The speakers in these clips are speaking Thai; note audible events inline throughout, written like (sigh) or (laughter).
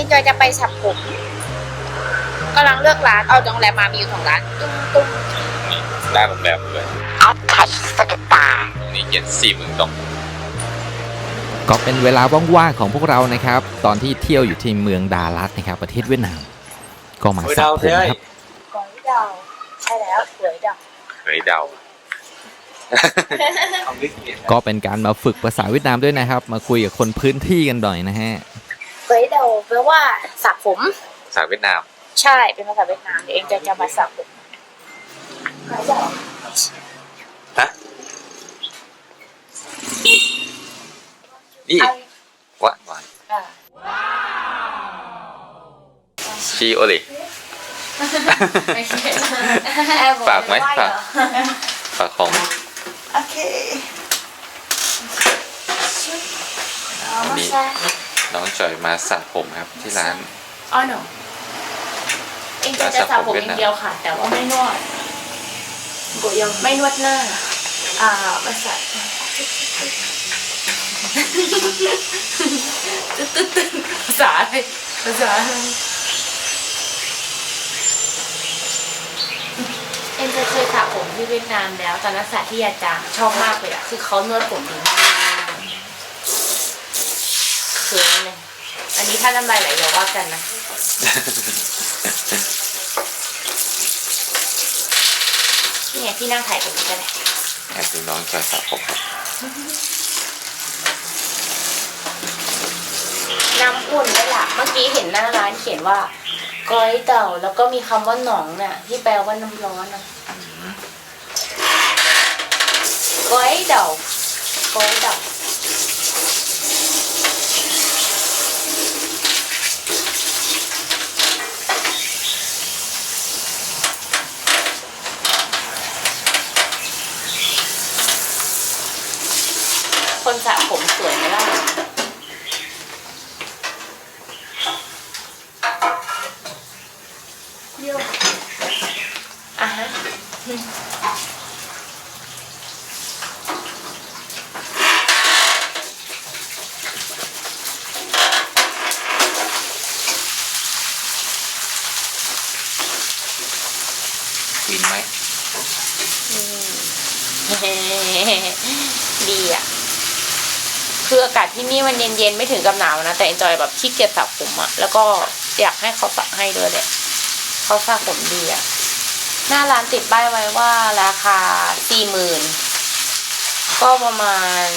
อ็นจอยจะไปสับผมกำลังเลือกร้านเอาโรงแรมมามีอยู่สองร้านตุ้มตุ้มได้โรงแรมเลยออฟทัชสะดุดตานี่เขียนสี่หมื่นดองก็เป็นเวลาว่างๆของพวกเรานะครับ ตอนที่เที่ยวอยู่ที่เมืองดาลัสนะครับ ประเทศเวียดนาม ก็มาสระผมครับกอยดาวใช่แล้วเหลยดาวเฮ้ยเดา ก็เป็นการมาฝึกภาษาเวียดนามด้วยนะครับ มาคุยกับคนพื้นที่กันหน่อยนะฮะเหลยดาว แปลว่าสระผมภาษาเวียดนาม ใช่เป็นภาษาเวียดนามเดี๋ยวเอ็นจอยจะมาสระผมเหลยดาวฮะ นี่ไอวะวะอ่าชีโอลิไม่ใช่ฝากไหมฝาก ฝากของ โอเควันนี้ น้องจอยมาสระผมครับที่ร้าน อ๋อหนูเองจะจะสระผมอย่างเดียวค่ะ แต่ว่าไม่นวดกูยังไม่นวดหน้า อ่ามาสระตึ๊ดตึ๊ดตึ๊ดภาษาอะไรภาษาอะไรเอ็นจะเคยสระผมที่เวียดนามแล้วตอนนั้นสระที่ยาจางชอบมากเลยอะคือเขานวดผมดีมาก เขินเลย อันนี้ถ้าน้ำลายไหลอย่าว่ากันนะนี่ไงที่นั่งถ่ายตรงนี้ก็ได้แอบดูน้องจอยสระผมครับน้ำอุ่นนี่แหละเมื่อกี้เห็นหน้าร้านเขียนว่าก้อยเต่าแล้วก็มีคำว่าหนองน่ะที่แปลว่าน้ำร้อนน่ะก้อยเต่าก้อยเต่า คนสระผมสวยไหมล่ะ เยี่ยมอะฮะ วินไหม ดีอะ คืออากาศที่นี่มันเย็นๆไม่ถึงกับหนาวนะแต่เอนจอยแบบขี้เกียจสระผมอะแล้วก็อยากให้เขาสระให้ด้วยแหละเขาสระผมดีอะหน้าร้านติดป้ายไว้ว่าราคาสี่หมื่นก็ประมาณ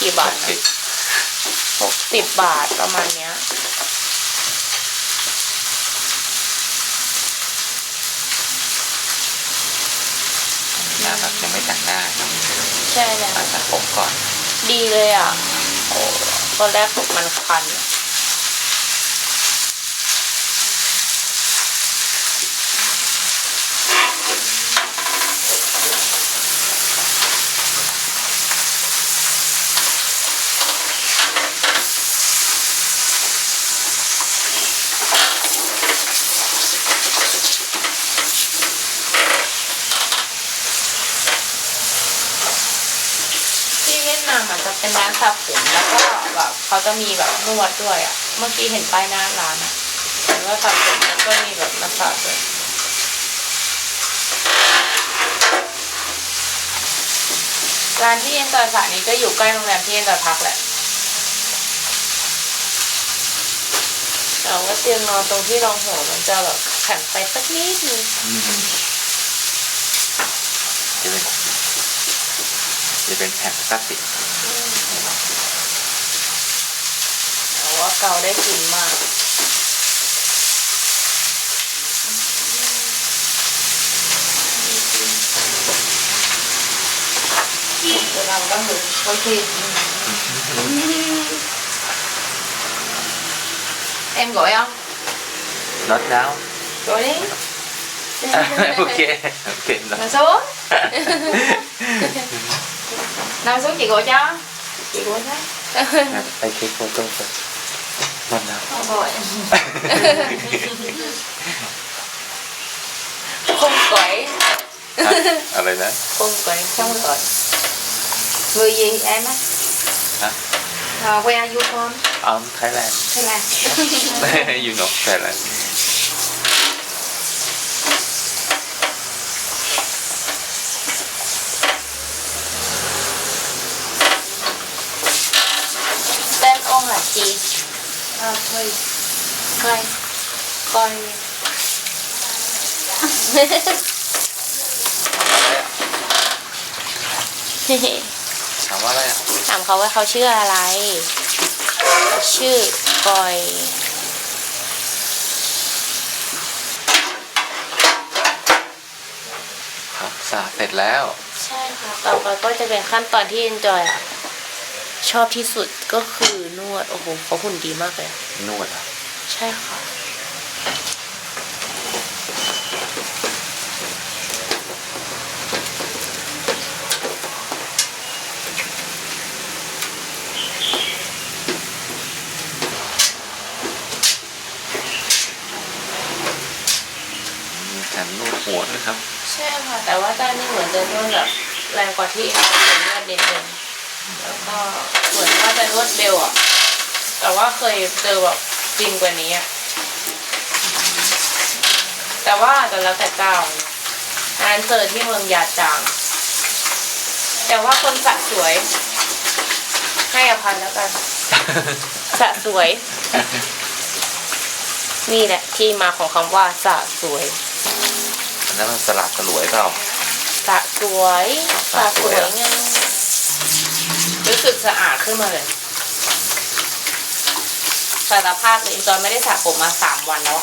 กี่บาทสินะหกสิบบาทประมาณเนี้ยน่ารักยังไม่แต่งหน้าครับใช่แล้วมาสระผมก่อน ดีเลยอะโอ้ตอนแรกมันคันอะ ที่เวียดนามอาจจะ เป็นร้านสระผมแล้วก็แบบเขาจะมีแบบนวดด้วยอะ เมื่อกี้เห็นป้ายหน้าร้านอะเห็นว่าสระผมแล้วก็มีแบบมาสระด้วยร้านที่เอ็นจอยสระนี้ก็อยู่ใกล้โรงแรมที่เอ็นจอยพักแหละแต่ว่าเตียงนอนตรงที่รองหัวมันจะแบบแข็งไปสักนิดนึงจะเป็นจะเป็นแผ่นพลาสติก เกาได้กลิ่นมาก Bữa nào có người quay phim Em gọi không? not now Gọi đi ok ok no. Nằm xuống Nằm xuống chị gọi cho Chị gọi cho I take photo first not now Không gọi Không quậy ฮะอะไรนะ Không quậy Không gọi Người gì em á Hả? À, where are you from? I'm Thailand ใช่ไหม you know Thailand เต้นองค์หลัจีอ่าเคย เคยเคยถามว่าอะไรอะถามเขาว่าเขาชื่ออะไร ชื่อกอยครับสาเสร็จแล้ว ใช่ค่ะ ต่อไปก็จะเป็นขั้นตอนที่ enjoy อะชอบที่สุดก็คือนวด โอ้โหเขาหุ่นดีมากเลยอะนวดอะ ใช่ค่ะมีการนวดหัวด้วยครับ ใช่ค่ะ แต่ว่าด้านนี้เหมือนจะนวดแบบแรงกว่าที่เรานวดนิดนึงแล้วก็เหมือนว่าจะนวดเร็วอะแต่ว่าเคยเจอแบบ จริงกว่านี้อะแต่ว่าแต่แล้วแต่เจ้าอันนั้นเจอที่เมืองยาจาง แต่ว่าคนสะสวย ให้อภัยแล้วกันสะสวย นี่แหละที่มาของคำว่าสะสวยอันนั้นมันสลับสลวยเปล่าสะสวยสะสวยไงรู้สึกสะอาดขึ้นมาเลย สารภาพเลยอินจอยไม่ได้สระผมมาสามวันแล้ว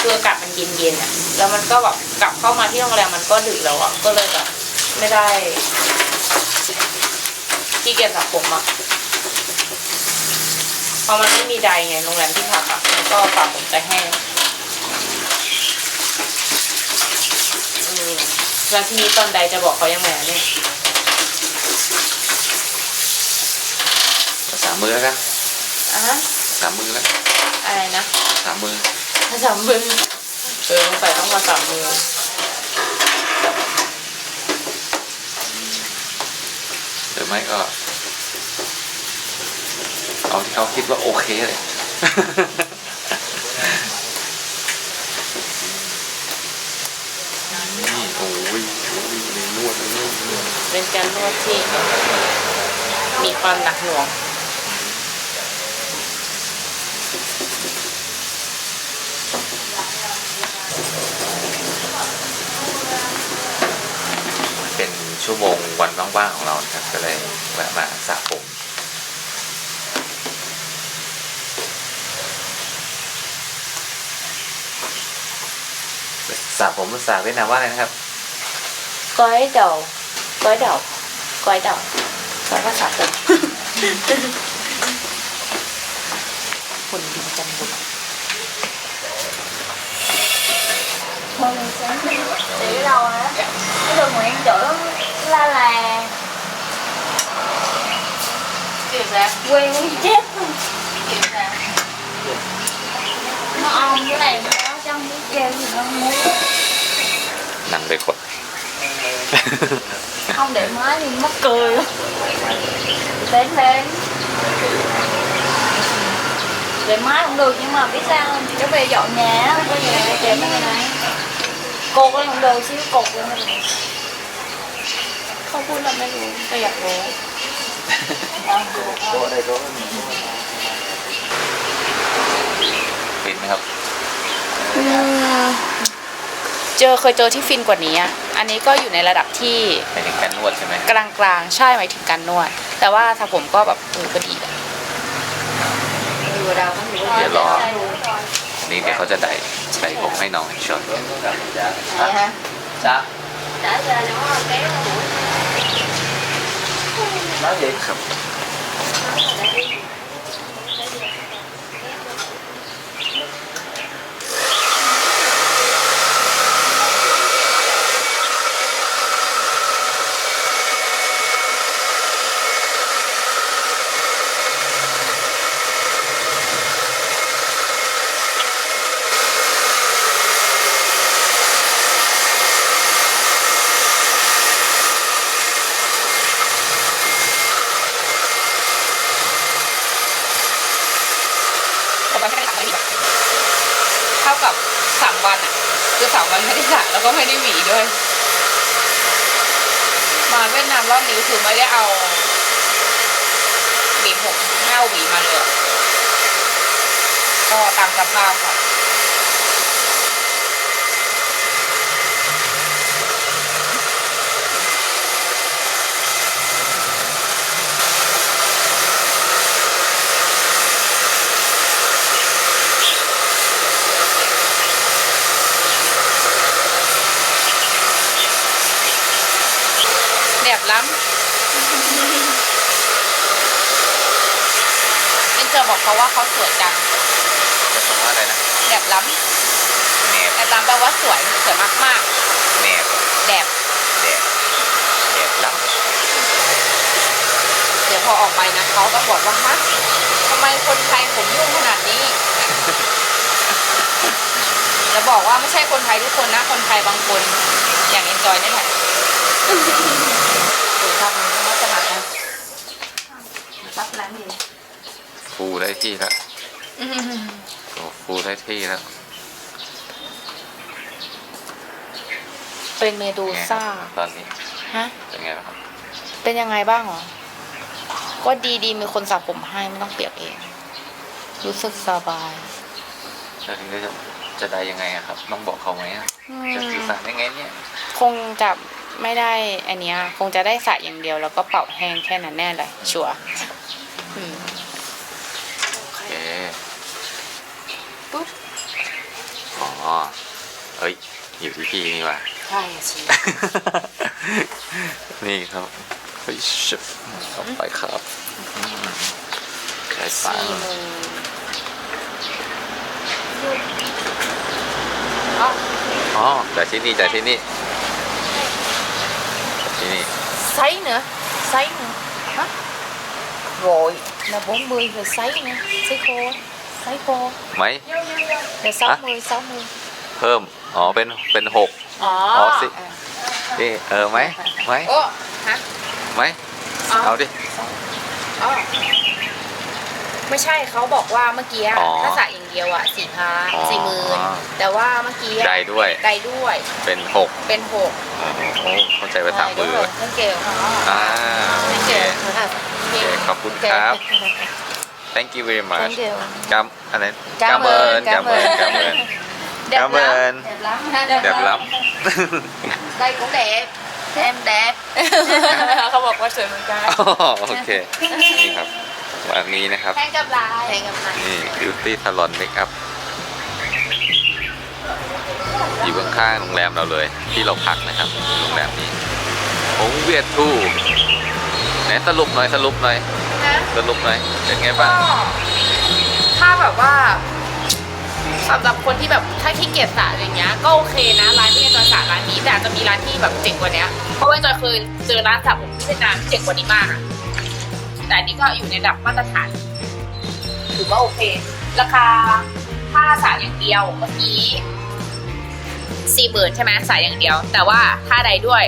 คืออากาศมันเย็นๆอะ แล้วมันก็แบบกลับเข้ามาที่โรงแรมมันก็ดึกแล้วอะ ก็เลยแบบไม่ได้ที่เกียจสระผมอะเพราะมันไม่มีใดไงโรงแรมที่พักอะมันก็สระผมจะแห้งแล้วทีนี้ตอนใดจะบอกเขายังไงเนี่ย สามมือแล้วกัน อะฮะสามมือแล้วอะไรนะสามมือถ้าสามมือเออต้องใส่ต้องมาสามมือหรือไม่ก็ เอาที่เขาคิดว่าโอเคเลย นี่โอ้ยโอ้ยมีนวดมีนวดมีนวดเป็นการนวดที่มีความหนักหน่วง ชั่วโมงวันว่างๆของเรานะครับ ก็เลยแวะมาสระผมสระผมภาษาเวียดนามว่าอะไรนะครับก้อยเดาก้อยเดาก้อยเดาก้อยภาษาผมคนดีจังเลย Thôi mình sẽ để cái đầu á Cái đường Nguyễn chỗ la là Dạ. quen muốn chết luôn. Dạ. Nó ong cái này nó trong cái kêu thì nó muốn. Nằm đây khuất (laughs) không để máy thì mất cười lắm đến lên để máy không được nhưng mà biết sao không? Trở về dọn nhà bây gì lại để cái này. Cô lên không được xíu cột lên. Không vui lắm đây luôn cây giặt rồi ราไม่รู้แต่อยากรู้ฟินไหมครับเจอเคยเจอที่ฟินกว่านี้อะอันนี้ก็อยู่ในระดับที่ไปถึงการนวดใช่ไหมกลางๆใช่หมายถึงการนวด แต่ว่าถ้าผมก็แบบเออก็ดีอะเดี๋ยวรอนี่เดี๋ยวเขาจะไดใส่ผมให้น้องช็อต Vậy hả? จ้า Đã giờ đúng rồi, kéo mũi น้าเด็กครับ เากับสามวันอะ คือสามวันไม่ได้สระ แล้วก็ไม่ได้หวีด้วย มาเวียดนามรอบนี้คือไม่ได้เอาหวีผมไม่เอาหวีมาเลยก็ตามสภาพค่ะ ล้ำนี่เจอบอกเขาว่าเขาสวยจังจะคำว่าอะไรนะแดบล้แหนบำแดบล้ำแปลว่าสวยสวยมากแหนบๆแดบแดดแดดลับเดี๋ยวพอออกไปนะเขาก็บอกว่าฮะทำไมคนไทยผมยุ่งขนาดนี้จะบอกว่าไม่ใช่คนไทยทุกคนนะ คนไทยบางคน อย่างเอนจอยนี่แหละดู ครับมันก็จะมากัน Sắp lắm gì ฟูได้ที่แล้วโอ้ฟูได้ที่แล้วเป็นเมดูไงซ่าตอนนี้ฮะเป็นไงบ้างครับเป็นยังไงบ้างเหรอ ก็ดีดีมีคนสระผมให้ไม่ต้องเปียกเอง รู้สึกสบายแล้วทีนี้จะจะได้ยังไงอะครับ ต้องบอกเขาไหมอะจะสื่อสารยังไงเนี่ย คงจะ ไม่ได้อันเนี้ยคงจะได้สระอย่างเดียว แล้วก็เป่าแห้งแค่นั้นแน่เลยชัวร์อืมโอเคปุ๊บอ๋อเอ้ย อยู่ที่พี่นี่ว่ะ ใช่สิ นี่ครับเฮ้ยชิบเข้าไปครับอืมได้สาสี่รโมงอ๋ออ๋อจากที่นี่จากที่นี่จากที่ นี่ sấy nữa sấy nữa hả rồi là 40 rồi sấy nữa sấy khô sấy khô ไหม là 60 60เพิ่ม อ๋อ เป็น เป็นหกอ๋ออ๋อสินี่เออไหมไหมโอ้ฮะไหมเอาดิ อ๋อไม่ใช่เขาบอกว่าเมื่อกี้อะอ๋อถ้าสระอย่างเดียวอะสี่พันอ๋อ สี่หมื่นแต่ว่าเมื่อกี้อะได้ด้วย ได้ด้วยเป็นหกเป็นหกโอ้ โหเข้าใจภาษามือเรื่องเกี่ยวอ่าโอเรื่องเคเกี่ยวโอเคขอบคุณครับ thank you very much Thank you กำอะไรกำเมินกำเมินกำเมิน đẹp กำเมิ lắm น Đẹp lắm เด็บล้ đây cũng đẹp Em đẹp เขาบอกว่าสวยเหมือนกันำโอเค นี่ครับวันนี้นะครับ hẹn gặp lại hẹn gặp lại นี่ beauty salon makeup อยู่ข้างๆโรงแรมเราเลย ที่เราพักนะครับโรงแรมนี้หงเวียดทูไหนสรุปหน่อยสรุปหน่อยนะสรุปหน่อยเป็นไงบ้าง ก็ถ้าแบบว่าสำหรับคนที่แบบถ้าขี้เกียจสระอะไรเงี้ยก็โอเคนะร้านที่จอยสระร้านนี้แต่อาจจะมีร้านที่แบบเจ๋งกว่าเนี้ยเพราะว่าจอยเคยเจอร้านสระผมที่เวียดนามที่เจ๋งกว่านี้มากอะแต่อันนี้ก็อยู่ในระดับมาตรฐานถือว่าโอเค ราคาถ้าสระอย่างเดียวเมื่อกี้ สี่หมื่นใช่ไหมสระอย่างเดียว แต่ว่าถ้าใดด้วย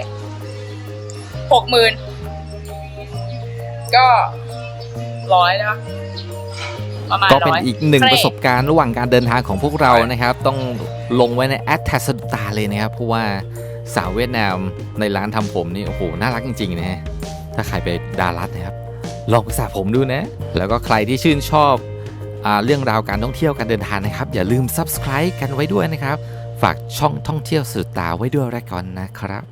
หกหมื่นก็ร้อยแล้วประมาณก็เป็นร้อยอีกหนึ่งเฟรประสบการณ์ระหว่างการเดินทางของพวกเรานะครับ ต้องลงไว้ในแอดแทสดุตาเลยนะครับ เพราะว่าสาวเวียดนามในร้านทำผมนี่โอ้โหน่ารักจริงๆนะฮะถ้าใครไปดารัสนะครับ ลองไปสระผมดูนะ แล้วก็ใครที่ชื่นชอบอาเรื่องราวการท่องเที่ยวการเดินทางนะครับ อย่าลืม subscribe กันไว้ด้วยนะครับ ฝากช่องท่องเที่ยวสุดตาไว้ด้วยแล้วกันนะครับ